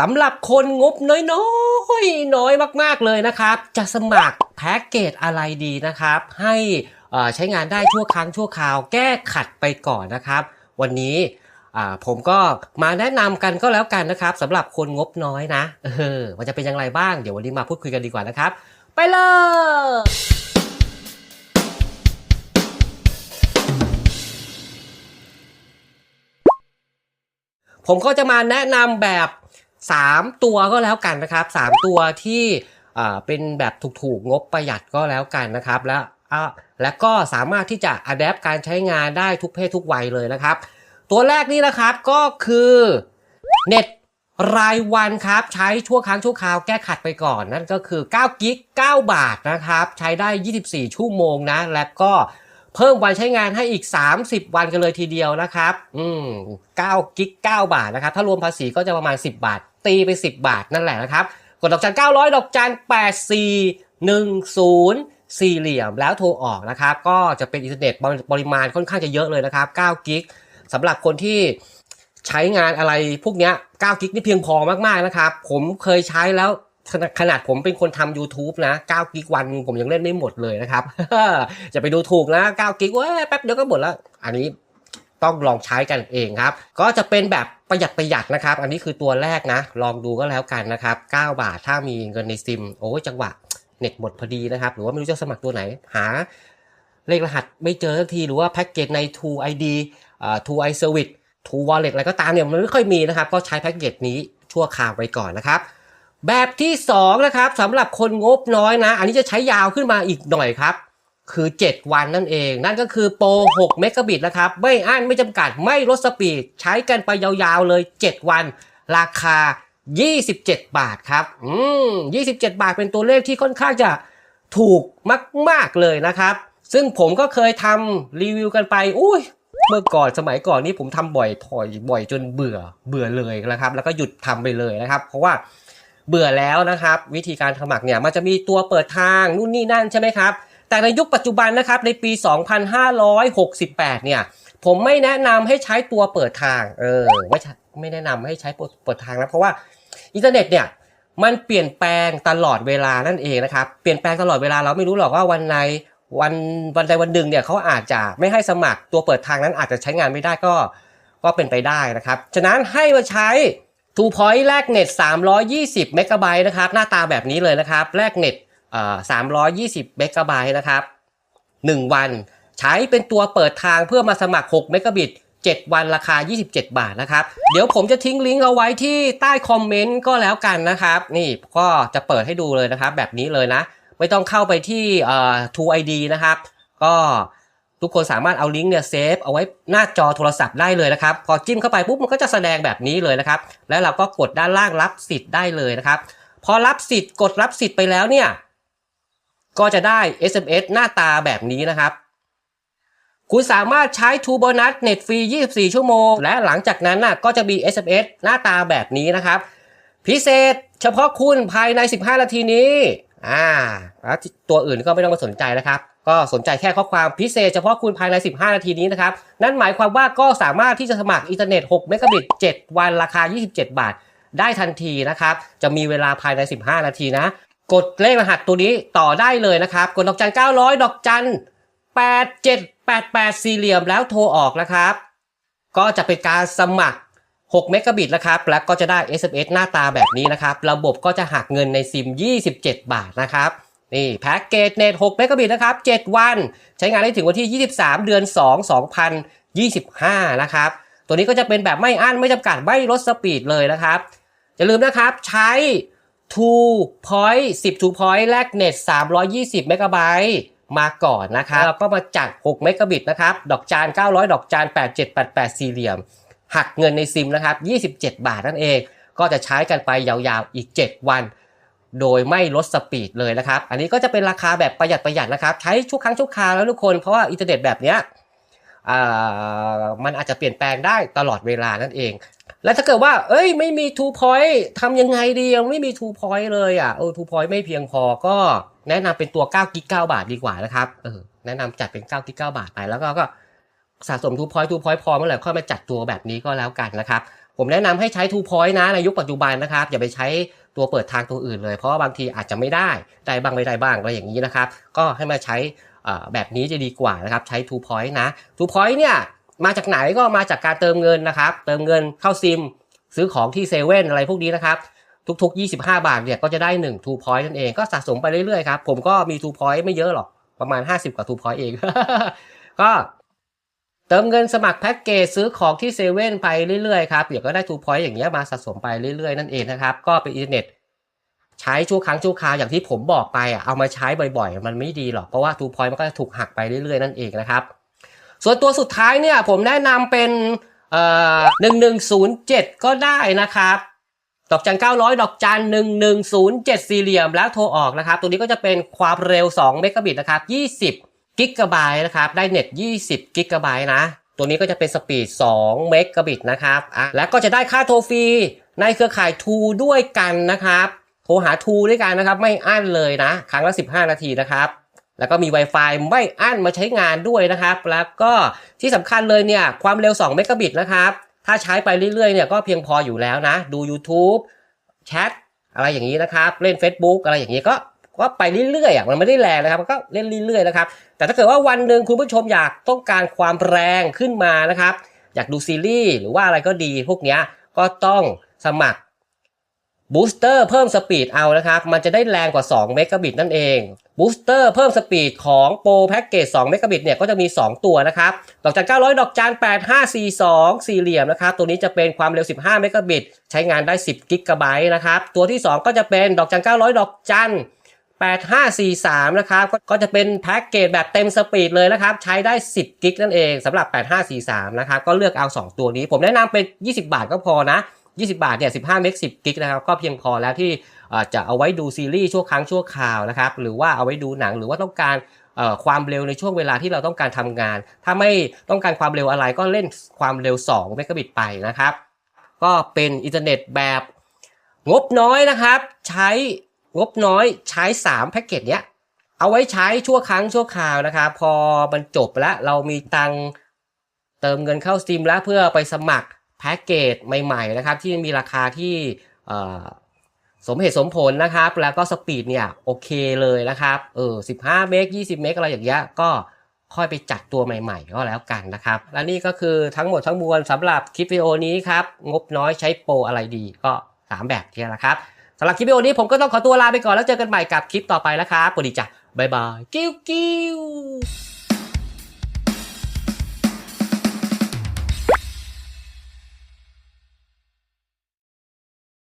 สำหรับคนงบน้อยๆน้อยมาก ๆ เลยนะครับ จะสมัครแพ็กเกจอะไรดีนะครับ ให้อ่อใช้งานได้ชั่วครั้งชั่วคราว แก้ขัดไปก่อนนะครับ วันนี้อ่าผมก็มาแนะนำกันก็แล้วกันนะครับสำหรับคนงบน้อยนะเออมันจะเป็นอย่างไรบ้างเดี๋ยววันนี้มาพูดคุยกันดีกว่านะครับ ไปเลยผมก็จะมาแนะนำแบบ 3 ตัวก็แล้วกันนะครับ 3 ตัวที่เป็นแบบถูกๆงบประหยัดก็แล้วกันนะครับแล้วและก็สามารถที่จะอัดแอปการใช้งานได้ทุกเพศทุกวัยเลยนะครับ ตัวแรกนี่นะครับก็คือเน็ตรายวันครับใช้ชั่วครั้งชั่วคราวแก้ขัดไปก่อน นั่นก็คือ9กิก9บาทนะครับ ใช้ได้ 24 ชั่วโมงนะ และก็เพิ่มวันใช้งานให้อีก 30 วันกันเลยทีเดียวนะครับ อืม9กิก9บาทนะครับ ถ้ารวมภาษีก็จะประมาณ 10 บาท ตีไป 10 บาทนั่นแหละนะครับ กดดอกจัน 900 ดอกจัน 8410 สี่เหลี่ยมแล้วโทรออกนะครับ ก็จะเป็นอินเทอร์เน็ตปริมาณค่อนข้างจะเยอะเลยนะครับ 9 กิกสำหรับคนที่ใช้งานอะไรพวกเนี้ย9กิกนี่เพียงพอมากๆนะครับ ผมเคยใช้แล้วขนาดผมเป็นคนทำ YouTube นะ 9 กิกวันผมยังเล่นได้หมดเลยนะครับ จะไปดูถูกนะ 9 กิกเว้ยแป๊บเดียวก็หมดแล้ว อันนี้ ต้องลองใช้กันเองครับ ก็จะเป็นแบบประหยัดประหยัดนะครับ อันนี้คือตัวแรกนะ ลองดูก็แล้วกันนะครับ 9 บาทถ้ามีเงินในซิม โอ้ยจังหวะเน็ตหมดพอดีนะครับ หรือว่าไม่รู้จะสมัครตัวไหนหา เลขรหัสไม่เจอสักทีหรือว่าแพ็กเกจใน True ID อ่า True i Service True Wallet อะไรก็ตามเนี่ยมันไม่ค่อยมีนะครับ ก็ใช้แพ็กเกจนี้ชั่วคราวไปก่อนนะครับแบบที่2นะครับสำหรับคนงบน้อยนะ อันนี้จะใช้ยาวขึ้นมาอีกหน่อยครับ คือ 7 วันนั่นเอง นั่นก็คือโปร 6 เมกะบิตนะครับ ไม่อั้นไม่จำกัดไม่ลดสปีด ใช้กันไปยาวๆเลย 7 วัน ราคา 27 บาทครับ อืม 27 บาทเป็นตัวเลขที่ค่อนข้างจะถูกมาก ๆ เลยนะครับ ซึ่งผมก็เคยทำรีวิวกันไป อุ้ย เมื่อก่อนสมัยก่อนนี่ผมทำบ่อยถอยบ่อยจนเบื่อเบื่อเลยนะครับ แล้วก็หยุดทำไปเลยนะครับ เพราะว่าเบื่อแล้วนะครับ วิธีการสมัครเนี่ยมันจะมีตัวเปิดทางนู่นนี่นั่นใช่ไหมครับ แต่ในยุคปัจจุบันนะครับในปี 2568 เนี่ย ผมไม่แนะนำให้ใช้ตัวเปิดทาง เออไม่ใช่ไม่แนะนำให้ใช้เปิดทางนะเพราะว่าอินเทอร์เน็ตเนี่ยมันเปลี่ยนแปลงตลอดเวลานั่นเองนะครับ เปลี่ยนแปลงตลอดเวลาเราไม่รู้หรอกว่าวันในวันวันใดวันหนึ่งเนี่ยเขาอาจจะไม่ให้สมัครตัวเปิดทางนั้นอาจจะใช้งานไม่ได้ก็ก็เป็นไปได้นะครับ ฉะนั้นให้มาใช้ Two Point แลกเน็ต320 เมกะไบต์นะครับ หน้าตาแบบนี้เลยนะครับ แลกเน็ต 320เมกะไบต์นะครับ 1 วันใช้เป็นตัวเปิดทางเพื่อมาสมัคร6เมกะบิต7 วันราคา 27 บาทนะครับ เดี๋ยวผมจะทิ้งลิงก์เอาไว้ที่ใต้คอมเมนต์ก็แล้วกันนะครับ นี่ก็จะเปิดให้ดูเลยนะครับ แบบนี้เลยนะ ไม่ต้องเข้าไปที่เอ่อ True ID นะครับ ก็ทุกคนสามารถเอาลิงก์เนี่ยเซฟเอาไว้หน้าจอโทรศัพท์ได้เลยนะครับ พอจิ้มเข้าไปปุ๊บมันก็จะแสดงแบบนี้เลยนะครับ แล้วเราก็กดด้านล่างรับสิทธิ์ได้เลยนะครับ พอรับสิทธิ์กดรับสิทธิ์ไปแล้วเนี่ย ก็จะได้ SMS หน้าตาแบบนี้นะครับ คุณสามารถใช้ True Bonus เน็ตฟรี 24 ชั่วโมง และหลังจากนั้นน่ะก็จะมี SMS หน้าตาแบบนี้นะครับ พิเศษเฉพาะคุณภายใน 15 นาทีนี้อ่าแล้วตัวอื่นก็ไม่ต้องมาสนใจนะครับ ก็สนใจแค่ข้อความพิเศษเฉพาะคุณภายใน 15 นาทีนี้นะครับ นั่นหมายความว่าก็สามารถที่จะสมัครอินเทอร์เน็ต 6 เมกะบิต 7 วันราคา 27 บาท ได้ทันทีนะครับ จะมีเวลาภายใน 15 นาทีนะ กดเลขรหัสตัวนี้ต่อได้เลยนะครับ กดดอกจัน 900 ดอกจัน 8788 สี่เหลี่ยมแล้วโทรออกนะครับ ก็จะเป็นการสมัคร 6 เมกะบิตนะครับ แล้วก็จะได้ SMS หน้าตาแบบนี้นะครับ ระบบก็จะหักเงินในซิม 27 บาทนะครับนี่แพ็กเกจเน็ต 6 เมกะบิตนะครับ 7 วัน ใช้งานได้ถึงวันที่ 23 เดือน 2 2025 นะครับ ตัวนี้ก็จะเป็นแบบไม่อั้นไม่จำกัดไม่ลดสปีดเลยนะครับ อย่าลืมนะครับใช้ Two Point 10 Two Point แลกเน็ต 320 เมกะไบต์มาก่อนนะครับแล้วก็มาจัด 6 เมกะบิตนะครับ ดอกจาน 900 ดอกจาน 8788 สี่เหลี่ยม หักเงินในซิมนะครับ 27 บาทนั่นเอง ก็จะใช้กันไปยาวๆ อีก 7 วัน โดยไม่ลดสปีดเลยนะครับ อันนี้ก็จะเป็นราคาแบบประหยัดประหยัดนะครับ ใช้ชั่วครั้งชั่วคราวแล้วทุกคน เพราะว่าอินเทอร์เน็ตแบบเนี้ยอ่ามันอาจจะเปลี่ยนแปลงได้ตลอดเวลานั่นเอง แล้วถ้าเกิดว่า เอ้ย ไม่มี Two Point ทำยังไงดียังไม่มี Two Point เลยอะเออ Two Point ไม่เพียงพอก็แนะนำเป็นตัว9กิก9บาทดีกว่านะครับเออแนะนำจัดเป็น9กิก9บาทไปแล้วก็ก็สะสม Two Point Two Point พอเมื่อไหร่ค่อยมาจัดตัวแบบนี้ก็แล้วกันนะครับผมแนะนำให้ใช้ Two Point นะในยุคปัจจุบันนะครับ อย่าไปใช้ตัวเปิดทางตัวอื่นเลย เพราะว่าบางทีอาจจะไม่ได้ได้บ้างไม่ได้บ้างอะไรอย่างนี้นะครับ ก็ให้มาใช้แบบนี้จะดีกว่านะครับใช้ Two Point นะ Two Point เนี่ย มาจากไหนก็มาจากการเติมเงินนะครับ เติมเงินเข้าซิม ซื้อของที่เซเว่นอะไรพวกนี้นะครับ ทุก ๆ 25 บาทเนี่ยก็จะได้1 Two Point นั่นเองก็สะสมไปเรื่อยๆครับผมก็มี Two Point ไม่เยอะหรอกประมาณ 50 กว่า Two Point เอง ก็เติมเงินสมัครแพ็กเกจซื้อของที่เซเว่นไปเรื่อยๆครับเดี๋ยวก็ได้ Two Point อย่างเงี้ยมาสะสมไปเรื่อยๆนั่นเองนะครับก็เป็นอินเทอร์เน็ตใช้ชั่วครั้งชั่วคราวอย่างที่ผมบอกไปอะเอามาใช้บ่อยๆ มันไม่ดีหรอก เพราะว่า Two Point มันก็จะถูกหักไปเรื่อยๆ นั่นเองนะครับ ส่วนตัวสุดท้ายเนี่ยผมแนะนำเป็นเอ่อ1107ก็ได้นะครับ ดอกจัน900ดอกจัน1107สี่เหลี่ยมแล้วโทรออกนะครับ ตัวนี้ก็จะเป็นความเร็ว2เมกะบิตนะครับ20กิกะไบต์นะครับ ได้เน็ต20กิกะไบต์นะ ตัวนี้ก็จะเป็นสปีด2เมกะบิตนะครับอะแล้วก็จะได้ค่าโทรฟรีในเครือข่าย True ด้วยกันนะครับ โทรหา True ด้วยกันนะครับ ไม่อั้นเลยนะ ครั้งละ15นาทีนะครับ แล้วก็มี Wi-Fi ไม่อั้นมาใช้งานด้วยนะครับ แล้วก็ที่สำคัญเลยเนี่ยความเร็ว 2 เมกะบิตนะครับ ถ้าใช้ไปเรื่อยๆเนี่ยก็เพียงพออยู่แล้วนะ ดู YouTube แชทอะไรอย่างนี้นะครับ เล่น Facebook อะไรอย่างนี้ก็ก็ไปเรื่อยๆอะมันไม่ได้แรงนะครับมันก็เล่นเรื่อยๆนะครับ แต่ถ้าเกิดว่าวันหนึ่งคุณผู้ชมอยากต้องการความแรงขึ้นมานะครับ อยากดูซีรีส์หรือว่าอะไรก็ดีพวกเนี้ยก็ต้องสมัคร บูสเตอร์เพิ่มสปีดเอานะครับ มันจะได้แรงกว่า 2 เมกะบิตนั่นเองบูสเตอร์เพิ่มสปีดของโปรแพ็กเกจ2เมกะบิตเนี่ยก็จะมี 2 ตัวนะครับ ดอกจัน900 ดอกจัน8542 สี่เหลี่ยมนะครับ ตัวนี้จะเป็นความเร็ว 15 เมกะบิต ใช้งานได้ 10 กิกะไบต์นะครับ ตัวที่ 2 ก็จะเป็นดอกจัน900 ดอกจัน8543 นะครับ ก็ก็จะเป็นแพ็กเกจแบบเต็มสปีดเลยนะครับ ใช้ได้ 10 กิกนั่นเองสำหรับ 8543 นะครับ ก็เลือกเอา 2 ตัวนี้ ผมแนะนำเป็น 20 บาทก็พอนะ 20 บาทเนี่ย 15 เมก 10 กิกนะครับ ก็เพียงพอแล้วที่จะเอาไว้ดูซีรีส์ชั่วครั้งชั่วคราวนะครับ หรือว่าเอาไว้ดูหนัง หรือว่าต้องการความเร็วในช่วงเวลาที่เราต้องการทำงาน ถ้าไม่ต้องการความเร็วอะไรก็เล่นความเร็ว 2 เมกะบิตไปนะครับ ก็เป็นอินเทอร์เน็ตแบบงบน้อยนะครับ ใช้งบน้อยใช้ 3 แพ็กเกจเนี้ยเอาไว้ใช้ชั่วครั้งชั่วคราวนะครับพอมันจบแล้วเรามีตังเติมเงินเข้า Steam แล้วเพื่อไปสมัคร แพ็กเกจใหม่ๆนะครับที่มีราคาที่สมเหตุสมผลนะครับ แล้วก็สปีดเนี่ยโอเคเลยนะครับเออ15 เมก 20 เมกอะไรอย่างเงี้ยก็ค่อยไปจัดตัวใหม่ ๆ ก็แล้วกันนะครับ และนี่ก็คือทั้งหมดทั้งมวลสำหรับคลิปวิดีโอนี้ครับ งบน้อยใช้โปรอะไรดีก็ 3 แบบนี้แหละครับสำหรับคลิปวิดีโอนี้ผมก็ต้องขอตัวลาไปก่อนแล้วเจอกันใหม่กับคลิปต่อไปแล้วครับสวัสดีจ้ะบ๊ายบาย กิ้วกิ้ว